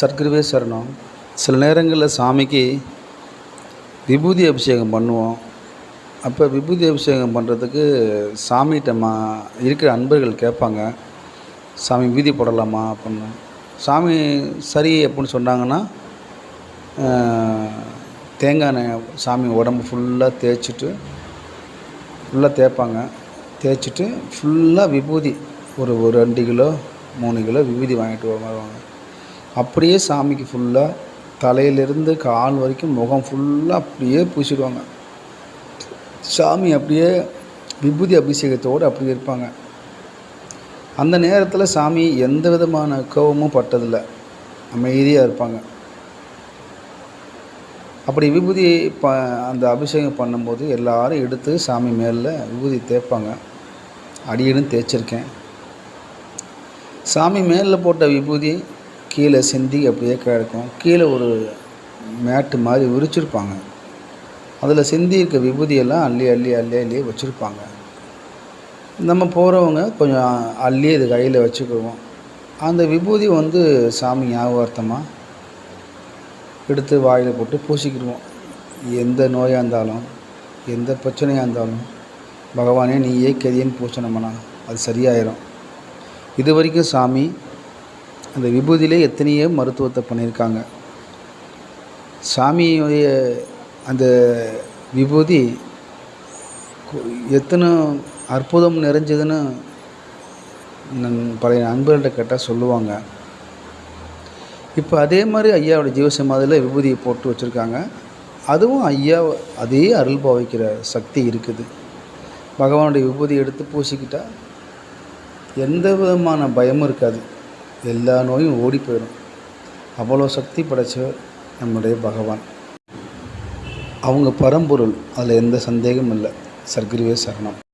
சர்க்கரவே சரணம். சில நேரங்களில் சாமிக்கு விபூதி அபிஷேகம் பண்ணுவோம். அப்போ விபூதி அபிஷேகம் பண்ணுறதுக்கு சாமிகிட்ட மா இருக்கிற அன்பர்கள் கேட்பாங்க. சாமி விபூதி போடலாமா அப்படின்னு. சாமி சரி அப்படின்னு சொன்னாங்கன்னா தேங்காய் எண்ணெய் சாமி உடம்பு ஃபுல்லாக தேய்ச்சிட்டு ஃபுல்லாக தேய்ப்பாங்க. தேய்ச்சிட்டு ஃபுல்லாக விபூதி ஒரு ஒரு ரெண்டு கிலோ மூணு கிலோ விபூதி வாங்கிட்டு வருவாங்க. அப்படியே சாமிக்கு ஃபுல்லாக தலையிலிருந்து கால் வரைக்கும் முகம் ஃபுல்லாக அப்படியே பூசிடுவாங்க. சாமி அப்படியே விபூதி அபிஷேகத்தோடு அப்படியே இருப்பாங்க. அந்த நேரத்தில் சாமி எந்த விதமான கோபமும் பட்டதில்லை. அமைதியாக இருப்பாங்க. அப்படி விபூதி ப அந்த அபிஷேகம் பண்ணும்போது எல்லாரும் எடுத்து சாமி மேலே விபூதி தேய்ப்பாங்க. அடியனும் தேய்ச்சிருக்கேன். சாமி மேலே போட்ட விபூதி கீழே சிந்தி அப்படியே கிடக்கும். கீழே ஒரு மேட்டு மாதிரி விரிச்சிருப்பாங்க. அதில் சிந்தி இருக்க விபூதியெல்லாம் அள்ளி அள்ளி அள்ளி அள்ளி வச்சுருப்பாங்க. நம்ம போகிறவங்க கொஞ்சம் அள்ளி இது கையில் வச்சுக்குவோம். அந்த விபூதி வந்து சாமி ஞாபகார்த்தமாக எடுத்து வாயில் போட்டு பூசிக்கிடுவோம். எந்த நோயாக இருந்தாலும் எந்த பிரச்சனையாக இருந்தாலும் பகவானே நீயே கதியன்னு பூசணுமனா அது சரியாயிரும். இது வரைக்கும் சாமி அந்த விபூதியிலே எத்தனையோ மருத்துவத்தை பண்ணியிருக்காங்க. சாமியுடைய அந்த விபூதி எத்தனை அற்புதம் நிறைஞ்சதுன்னு நன் பழைய நண்பர்கள்ட்ட கேட்டால் சொல்லுவாங்க. இப்போ அதே மாதிரி ஐயாவோட ஜீவசமாதியில் விபூதியை போட்டு வச்சுருக்காங்க. அதுவும் ஐயா அதே அருள் பாவிக்கிற சக்தி இருக்குது. பகவானுடைய விபூதி எடுத்து பூசிக்கிட்டால் எந்த விதமான பயமும் இருக்காது. எல்லா நோயும் ஓடி போயிடும். அவ்வளோ சக்தி படைச்சவர் நம்முடைய பகவான். அவங்க பரம்பொருள் அதில் எந்த சந்தேகமும் இல்லை. சர்க்கரிவே சரணம்.